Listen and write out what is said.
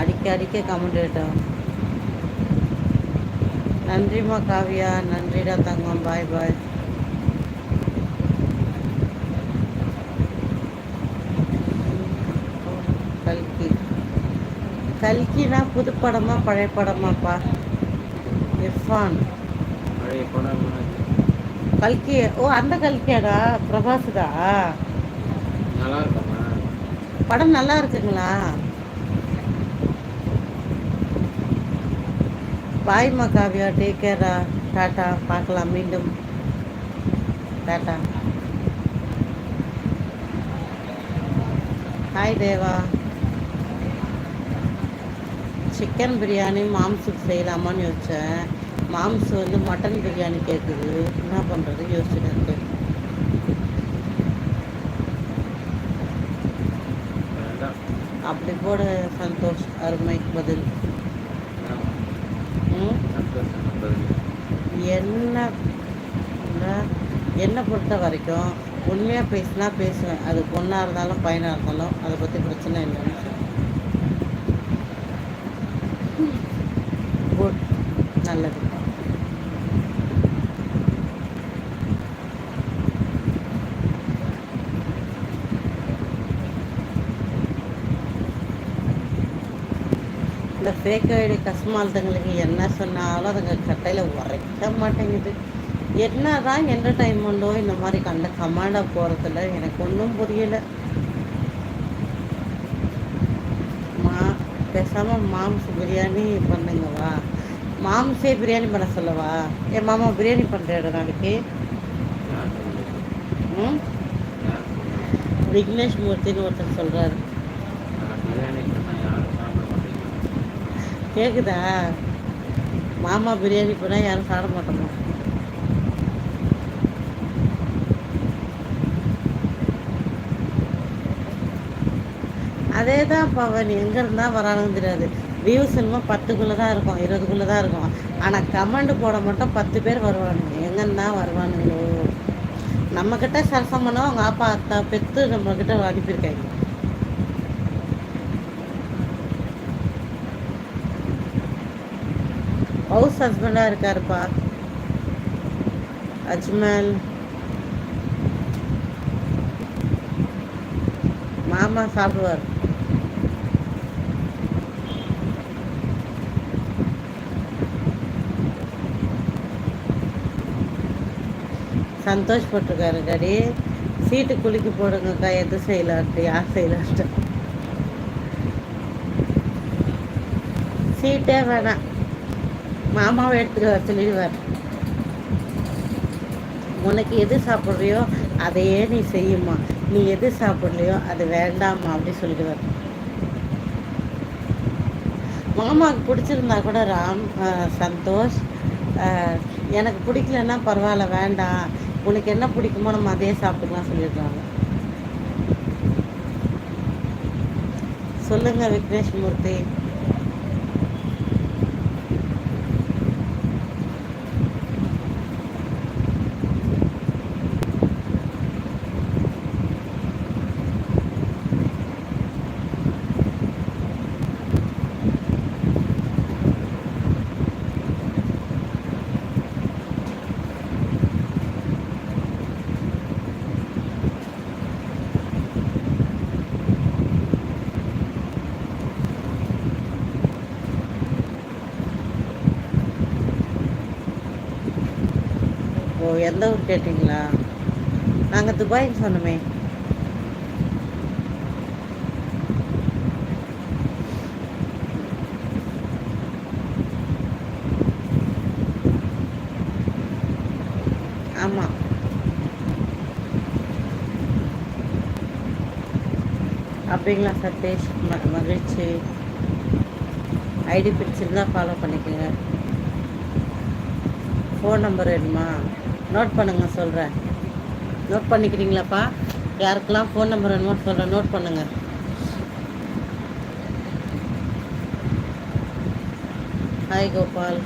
அடிக்க அடிக்க கமெண்ட் ஏட்டோம் நன்றிம்மா காவியா. நன்றிடா தங்கம். பாய் பாய் கல்கி. கல்கினா புது படமா பழைய படமாப்பா? இர்ஃபான். பழைய படம் கல்கி ஓ அந்த கல்கியாடா? இருக்குமா படம் நல்லா இருக்குங்களா? பாய்மா காவியா டேக் கேரா டாட்டா பார்க்கலாம் மீண்டும் tata hi Deva chicken biryani மாம்சுக்கு செய்யலாமான்னு யோசித்தேன் மாம்சு வந்து மட்டன் பிரியாணி கேட்குது என்ன பண்ணுறது யோசிச்சுட்டு இருக்கேன். அப்படி போட சந்தோஷ். அருமை பதில் ம் சந்தோஷம் பதில். என்ன என்னை பொறுத்த வரைக்கும் உண்மையாக பேசினா பேசுவேன். அது பொண்ணாக இருந்தாலும் பையனாக இருந்தாலும் அதை பற்றி பிரச்சனை இல்லைன்னு குட் நல்லது. இந்த ஃபேக் ஐடி கஸ்மாலத்துங்களுக்கு என்ன சொன்னாலும் அதுங்க கட்டையில் உரைக்க மாட்டேங்குது. என்ன தான் என்டர்டைன்மெண்ட்டோ இந்த மாதிரி கண்ட கமாண்டாக போகிறதுல எனக்கு ஒன்றும் புரியலை. மா பேசாமல் மாம்ஸ் பிரியாணி பண்ணுங்கவா மாம்ஸே பிரியாணி பண்ண சொல்லவா? என் மாமா பிரியாணி பண்ணுற நாளைக்கு? விக்னேஷ் மூர்த்தின்னு ஒருத்தர் சொல்கிறாரு நான் பிரியாணி பண்ணா யாரும் சாப்பிட மாட்டேங்கிறாங்க கேட்குதா மாமா பிரியாணி போனால் யாரும் சாப்பிட மாட்டோமா? அதே தான் பவன் எங்கே இருந்தால் வரானுன்னு தெரியாது. வியூஸ் என்னமோ பத்துக்குள்ளே தான் இருக்கும் இருபதுக்குள்ளே தான் இருக்கும். ஆனால் கமெண்ட் போட மட்டும் பத்து பேர் வருவானுங்க. எங்கன்னா வருவானுங்களோ? நம்மக்கிட்ட சரசம் பண்ணோம் அவங்க அப்பா அத்தா பெற்று நம்மக்கிட்ட அனுப்பியிருக்காங்க. ஹவுஸ் ஹஸ்பண்டாக இருக்காருப்பா. அஜ்மல். மாமா சாப்பிடுவார். சந்தோஷ் போட்டிருக்காரு டாடி சீட்டு குலுக்கி போடுங்கக்கா எது செய்யலான்ட்டு யார் செய்யலான்ட்டு. சீட்டே வேணாம். மாமாவை எடுத்துகிட்டு வர சொல்லிடுவார். உனக்கு எது சாப்பிட்றியோ அதையே நீ செய்யுமா நீ எது சாப்பிட்லையோ அது வேண்டாமா அப்படி சொல்லிடுவார். மாமாவுக்கு பிடிச்சிருந்தா கூட ராம் சந்தோஷ் ஆஹ், எனக்கு பிடிக்கலன்னா பரவாயில்ல வேண்டாம். உனக்கு என்ன பிடிக்குமோ நம்ம அதே சாப்பிட்டுக்கலாம் சொல்லிடுறாங்க. சொல்லுங்க விக்னேஷ் மூர்த்தி. ஓ எந்த ஊர் கேட்டிங்களா? நாங்கள் துபாய்னு சொன்னோமே. ஆமாம் அப்படிங்களா சதீஷ்? ம மகிழ்ச்சி. ஐடி பிடிச்சிருந்தா ஃபாலோ பண்ணிக்கோங்க. ஃபோன் நம்பர் வேணுமா? நோட் பண்ணுங்க சொல்கிறேன் நோட் பண்ணிக்கிறீங்களாப்பா? யாருக்கெல்லாம் ஃபோன் நம்பர் வேணுமோ சொல்கிறேன் நோட் பண்ணுங்க. ஹாய் கோபால்